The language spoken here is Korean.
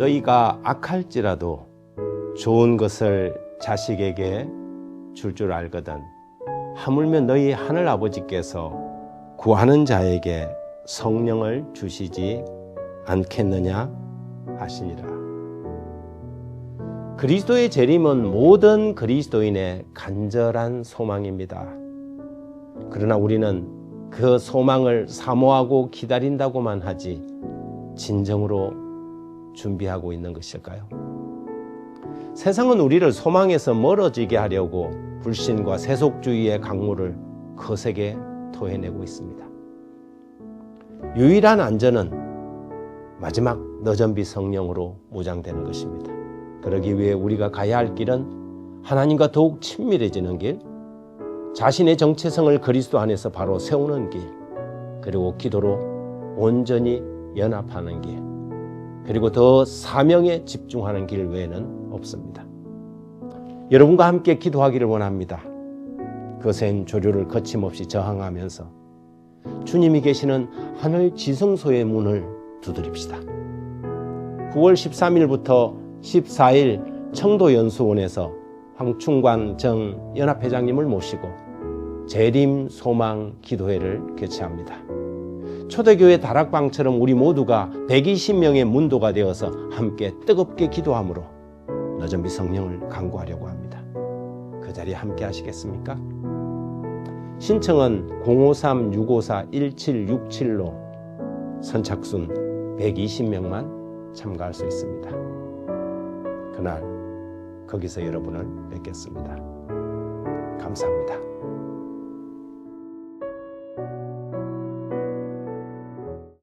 너희가 악할지라도 좋은 것을 자식에게 줄줄 알거든 하물며 너희 하늘 아버지께서 구하는 자에게 성령을 주시지 않겠느냐 하시니라. 그리스도의 재림은 모든 그리스도인의 간절한 소망입니다. 그러나 우리는 그 소망을 사모하고 기다린다고만 하지 진정으로 준비하고 있는 것일까요? 세상은 우리를 소망에서 멀어지게 하려고 불신과 세속주의의 강물을 거세게 토해내고 있습니다. 유일한 안전은 마지막 너전비 성령으로 무장되는 것입니다. 그러기 위해 우리가 가야 할 길은 하나님과 더욱 친밀해지는 길, 자신의 정체성을 그리스도 안에서 바로 세우는 길, 그리고 기도로 온전히 연합하는 길, 그리고 더 사명에 집중하는 길 외에는 없습니다. 여러분과 함께 기도하기를 원합니다. 거센 조류를 거침없이 저항하면서 주님이 계시는 하늘 지성소의 문을 두드립시다. 9월 13일부터 14일 청도연수원에서 황충관 정 연합회장님을 모시고 재림 소망 기도회를 개최합니다. 초대교회 다락방처럼 우리 모두가 120명의 문도가 되어서 함께 뜨겁게 기도함으로 너전비 성령을 강구하려고 합니다. 그 자리에 함께 하시겠습니까? 신청은 053-654-1767로 선착순 120명만 참가할 수 있습니다. 그날 거기서 여러분을 뵙겠습니다. 감사합니다.